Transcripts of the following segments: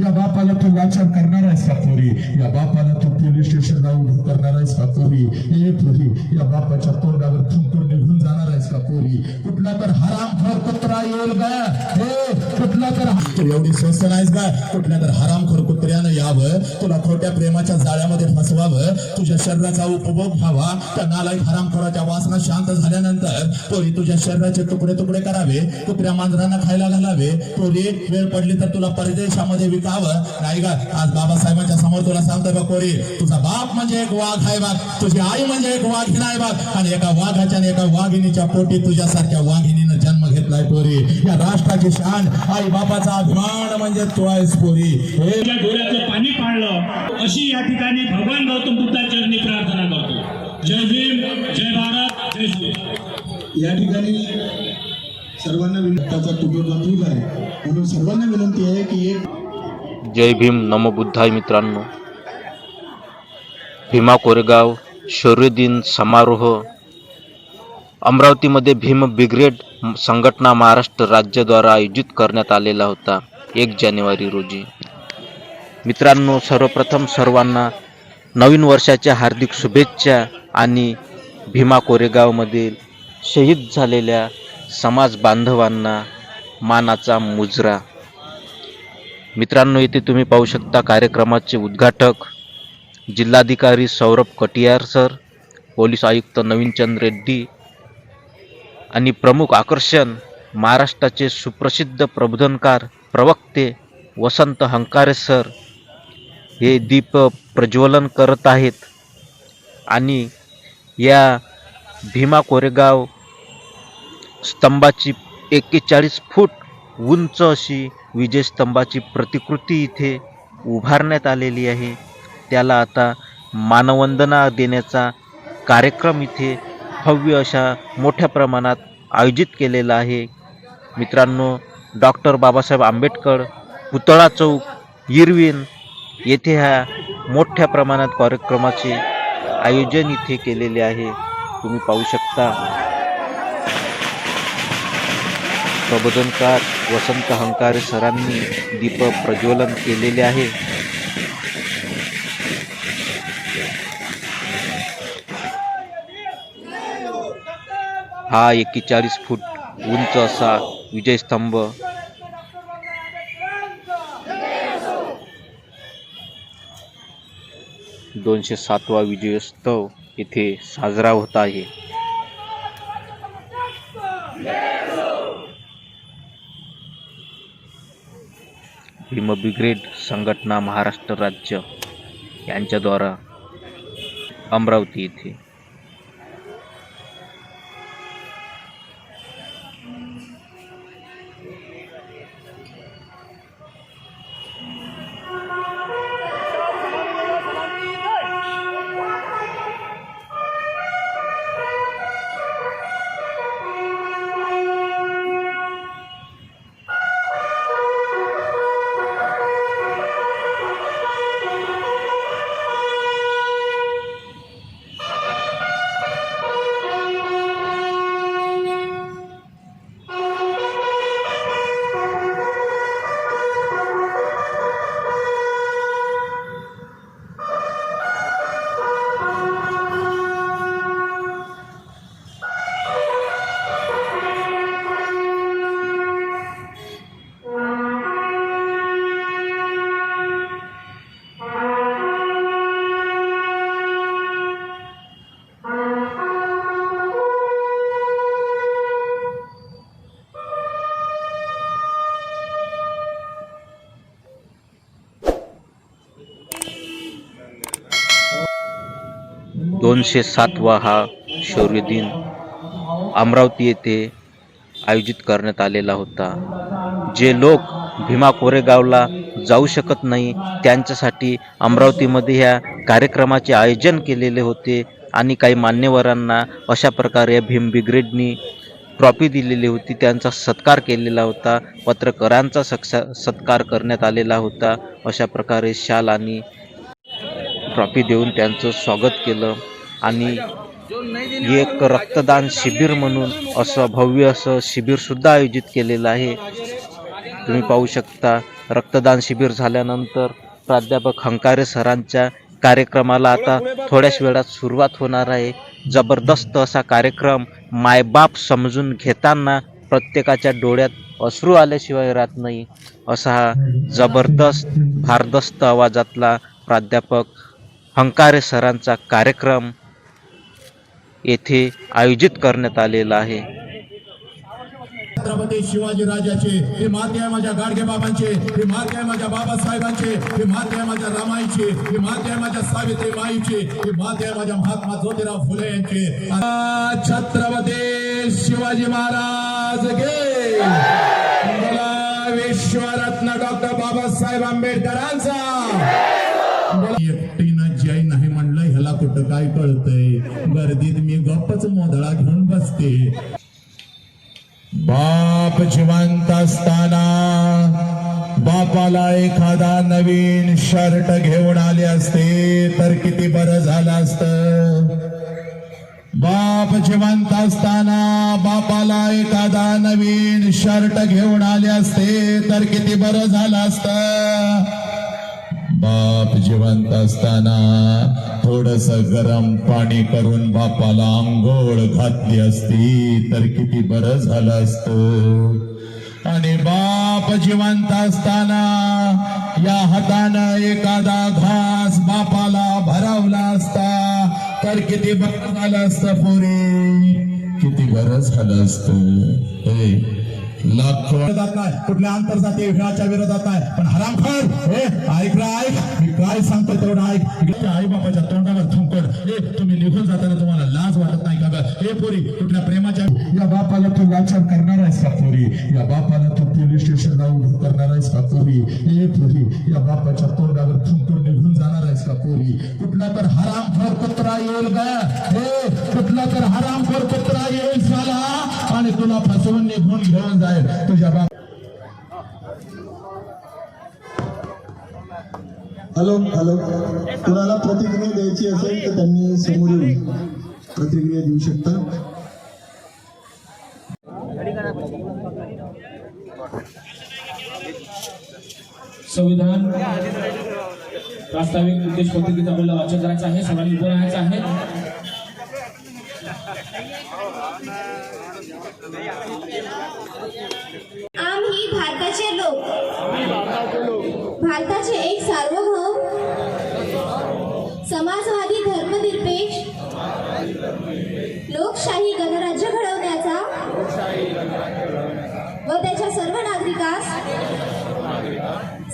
या बापाला तू वाचन करणार आहेस का पोरी या बापाला तू पोलीस स्टेशनला उभं करणार आहेस का पोरी ए पोरी. या बापाच्या तोंडावर थुंकून निघून जाणार आहेस का पोरी कुठला तर हराम खोर कुत्रा येईल का हे कुठला तर एवढी स्वस्त नाहीस का कुठल्या तर हराम खोर कुत्र्यानं यावं. तुला खोट्या प्रेमाच्या जाळ्यामध्ये फसवावं. तुझ्या शरीराचा उपभोग व्हावा त्या नालायक हरामखोराच्या वासना शांत झाल्यानंतर पोरी तुझ्या शरीराचे तुकडे तुकडे करावे. कुत्र्या मांजरांना खायला घालावे. पोरी वेळ पडली तर तुला परदेशामध्ये विकास विकावं नाही का आज बाबासाहेबांच्या समोर तुला सांगतोय बघ पोरी तुझा बाप म्हणजे एक वाघ आहे बघ. तुझी आई म्हणजे एक वाघिण आहे बघ. आणि एका वाघाच्या आणि एका वाघिणीच्या पोटी तुझ्यासारख्या वाघिणीनं जन्म घेतलाय पोरी या राष्ट्राची शान आई बापाचा अभिमान म्हणजे तू आहेस पोरी हे डोळ्याचं पाणी पाळलं. अशी या ठिकाणी भगवान गौतम बुद्धाच्या चरणी प्रार्थना करतो. जय भीम जय भारत जय श्री या ठिकाणी सर्वांना विनंताचा तुटवडा दूर आहे. म्हणून सर्वांना विनंती आहे की एक जय भीम नमो बुद्धाय मित्रांनो. भीमा कोरेगाव शौर्य दिन समारोह. अमरावतीमध्ये भीम ब्रिगेड संघटना महाराष्ट्र राज्याद्वारा आयोजित करण्यात आलेला होता एक जानेवारी रोजी. मित्रांनो सर्वप्रथम सर्वांना नवीन वर्षाच्या हार्दिक शुभेच्छा आणि भीमा कोरेगावमधील शहीद झालेल्या समाज बांधवांना मानाचा मुजरा. मित्रांनो येथे तुम्ही पाहू शकता कार्यक्रमाचे उद्घाटक जिल्हाधिकारी सौरभ कटियार सर पोलीस आयुक्त नवीनचंद रेड्डी आणि प्रमुख आकर्षण महाराष्ट्राचे सुप्रसिद्ध प्रबोधनकार प्रवक्ते वसंत हंकारे सर हे दीप प्रज्वलन करत आहेत. आणि या भीमा कोरेगाव स्तंभाची एक्केचाळीस फूट उंच अशी विजयस्तंभाची प्रतिकृती इथे उभारण्यात आलेली आहे. त्याला आता मानवंदना देण्याचा कार्यक्रम इथे भव्य अशा मोठ्या प्रमाणात आयोजित केलेला आहे. मित्रांनो डॉक्टर बाबासाहेब आंबेडकर पुतळा चौक इरविन येथे ह्या मोठ्या प्रमाणात कार्यक्रमाचे आयोजन इथे केलेले आहे. तुम्ही पाहू शकता प्रबोधनकार वसंत हंकारे सरांनी दीप प्रज्वलन केलेले आहे. हा एक्केचाळीस फूट उंच असा विजयस्तंभ. दोनशे सातवा विजयोत्सव येथे साजरा होत आहे. भीम ब्रिगेड संघटना महाराष्ट्र राज्य यांच्याद्वारा अमरावती येथे. दोनशे सातवा हा शौर्य दिन अमरावती येथे आयोजित करण्यात आलेला होता. जे लोक भीमा कोरेगावला जाऊ शकत नाही त्यांच्यासाठी अमरावतीमध्ये ह्या कार्यक्रमाचे आयोजन केलेले होते आणि काही मान्यवरांना अशा प्रकारे भीम ब्रिगेडनी ट्रॉफी दिलेली होती. त्यांचा सत्कार केलेला होता. पत्रकारांचा सक्सा सत्कार करण्यात आलेला होता. अशा प्रकारे शाल आणि ट्रॉफी देऊन त्यांचं स्वागत केलं. आणि एक रक्तदान शिबिर म्हणून असं भव्य असं शिबिरसुद्धा आयोजित केलेलं आहे. तुम्ही पाहू शकता रक्तदान शिबिर झाल्यानंतर प्राध्यापक हंकारे सरांच्या कार्यक्रमाला आता थोड्याच वेळात सुरुवात होणार आहे. जबरदस्त असा कार्यक्रम मायबाप समजून घेताना प्रत्येकाच्या डोळ्यात अश्रू आल्याशिवाय राहत नाही असा हा जबरदस्त भारदस्त आवाजातला प्राध्यापक हंकारे सरांचा कार्यक्रम येथे आयोजित करण्यात आलेला आहे. छत्रपती शिवाजी राजाचे हे माते आहे माझ्या गाडगे बाबांचे हे माते आहे माझ्या बाबासाहेबांचे हे माते आहे माझ्या रामाईचे हे माते आहे माझ्या सावित्री माईचे हे माते आहे माझ्या महात्मा ज्योतिराव फुले यांचे. छत्रपती शिवाजी महाराज गे विश्वरत्न डॉक्टर बाबासाहेब आंबेडकरांचा. कुठं काय कळतंय? गर्दीत मी गप्पच मोदळा घेऊन बसते. बाप जिवंत असताना बापाला एखादा नवीन शर्ट घेऊन आले असते तर किती बरं झालं असत. बाप जिवंत असताना बापाला एखादा नवीन शर्ट घेऊन आले असते तर किती बरं झालं असतं. बाप जिवंत असताना थोडस गरम पाणी करून बापाला आंघोळ घातली असती तर किती बरं झालं असत. आणि बाप जिवंत असताना या हातानं एखादा घास बापाला भरावला असता तर किती बरं झालं असतं पोरे. किती बरं झालं असतं. हे लाखो विरोधात नाही. कुठल्या आंतरजातीय विवाहाच्या विरोधात आहे पण हरामखोर हे ऐक रे ऐक. मी काय सांगतो तेवढं ऐक. इकडे आई बापाच्या तोंडावर थुंकड हे तुम्ही निघून जाताना तुम्हाला लाज वाटत नाही का हे पोरी कुठल्या प्रेमाच्या या बापाला तू लाचार करणार आहेस का पोरी? या बापाला तू पोलीस स्टेशनला उभं करणार आहेस का पोरी? हे पोरी या बापाच्या तोंडावर थुंकड निघून जाणार आहेस का पोरी? कुठला तर हरामखोर कुत्रा येईल ग हे कुठला तर हरामखोर कुत्रा येईल साला. आणि तुला फसवून निघून घेऊन जाईल. तुझ्या बाप हॅलो हॅलो. कुणाला प्रतिक्रिया द्यायची असेल तर त्यांनी समोर येऊन प्रतिक्रिया देऊ शकता. संविधान प्रास्ताविक उद्देश पत्रिकेचा आपल्याला वाचन करायचं आहे सर्वांनी उभं राहायचं आहे. आम्ही भारताचे लोक. भारताचे एक सार्वभौम समाजवादी धर्मनिरपेक्ष लोकशाही गण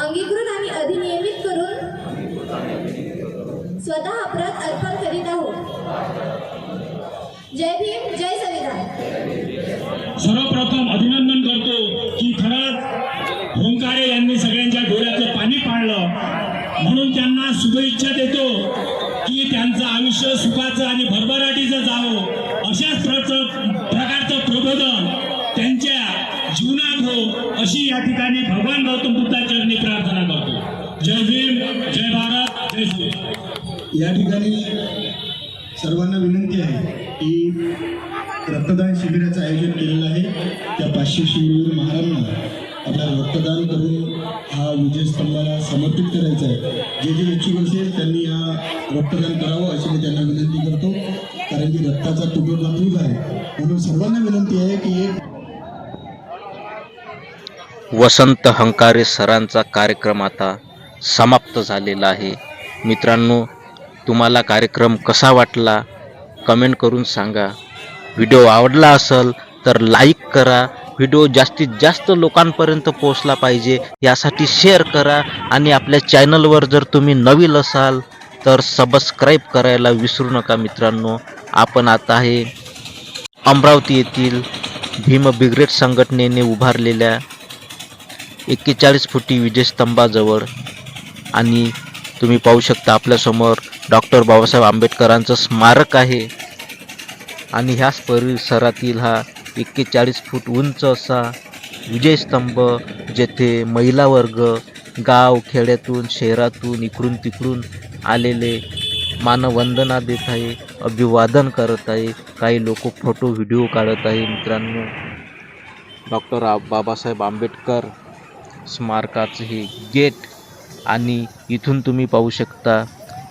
अंगीकृत आणि अधिनियमित करून स्वतः अपराध अर्पण करीत आहोत जय भीम जय संविधान सर्वप्रथम अभिनंदन करतो की खरंच होंकारे यांनी सगळ्यांच्या डोळ्यातलं पाणी पाळलं म्हणून त्यांना शुभेच्छा देतो की त्यांचं आयुष्य सुखाचं आणि भरभराटीचं जावं अशाच प्रच- प्रकारचं प्रबोधन त्यांच्या जीवनात हो अशी या ठिकाणी भगवान गौतम बुद्धाचरणी प्रार्थना करतो जय भीम जय भारत जय श्री या ठिकाणी सर्वांना विनंती आहे की रक्तदान शिबिराचं आयोजन केलेलं आहे. त्या पाचशे शिबिर महाराजांना आपल्याला रक्तदान करून हा विजयस्तंभाला समर्पित करायचा आहे. जे जे इच्छुक असेल त्यांनी हा रक्तदान करावं अशी मी त्यांना विनंती करतो. कारण की रक्ताचा तुटवडा खूप आहे. म्हणून सर्वांना विनंती आहे की एक वसंत हंकारे सरांचा कार्यक्रम आता समाप्त झालेला आहे. मित्रांनो तुम्हाला कार्यक्रम कसा वाटला कमेंट करून सांगा. व्हिडिओ आवडला असेल तर लाईक करा. व्हिडिओ जास्तीत जास्त लोकांपर्यंत पोहोचला पाहिजे यासाठी शेअर करा आणि आपल्या चॅनलवर जर तुम्ही नवीन असाल तर सबस्क्राईब करायला विसरू नका मित्रांनो. आपण आता आहे अमरावती येथील भीम ब्रिगेड संघटनेने उभारलेल्या एक्केचाळीस फुटी विजयस्तंभाजवळ आणि तुम्ही पाहू शकता आपल्यासमोर डॉक्टर बाबासाहेब आंबेडकरांचं स्मारक आहे. आणि ह्याच परिसरातील हा एक्केचाळीस फूट उंच असा विजयस्तंभ जेथे महिला वर्ग गाव खेड्यातून शहरातून इकडून तिकडून आलेले मानवंदना देत आहे अभिवादन करत आहे काही लोक फोटो व्हिडिओ काढत आहे मित्रांनो. डॉक्टर बाबासाहेब आंबेडकर स्मारकाचं हे गेट आणि इथून तुम्ही पाहू शकता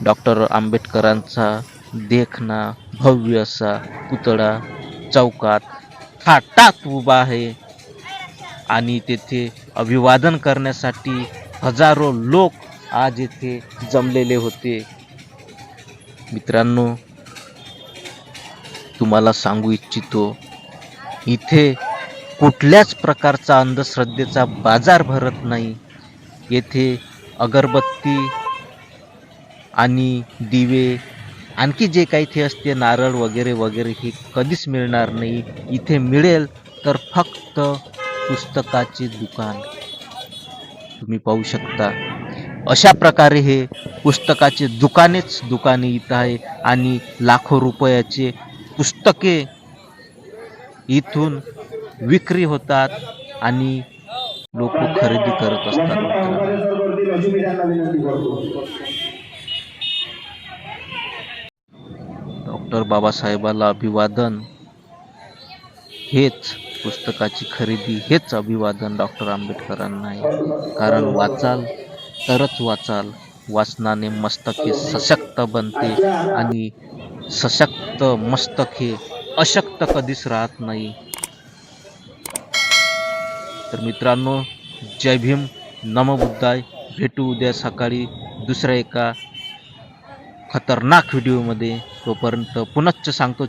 डॉक्टर आंबेडकरांचा देखना भव्य असा पुतळा चौकात थाटात उभा आहे. आणि तेथे अभिवादन करण्यासाठी हजारो लोक आज येथे जमलेले होते. मित्रांनो तुम्हाला सांगू इच्छितो इथे कुठल्याच प्रकारचा अंधश्रद्धेचा बाजार भरत नाही. येथे अगरबत्ती आणि दिवे आणखी जे काही ते असते नारळ वगैरे वगैरे हे कधीच मिळणार नाही. इथे मिळेल तर फक्त पुस्तकाचे दुकान. तुम्ही पाहू शकता. अशा प्रकारे हे पुस्तकाचे दुकानेच दुकाने इथं आहे आणि लाखो रुपयाचे पुस्तके इथून विक्री होतात आणि लोक खरेदी करत असतात मित्रांनो. डॉक्टर बाबासाहेबाला अभिवादन. हेच पुस्तकाची खरेदी हेच अभिवादन डॉक्टर आंबेडकरांना आहे. कारण वाचाल तरच वाचाल. वाचनाने मस्तक हे सशक्त बनते आणि सशक्त मस्तक हे अशक्त कधीच राहत नाही. तर मित्रांनो जय भीम. नमबुद्धाय भेटू उद्या सकाळी दुसऱ्या एका खतरनाक व्हिडिओमध्ये तोपर्यंत पुनश्च सांगतो.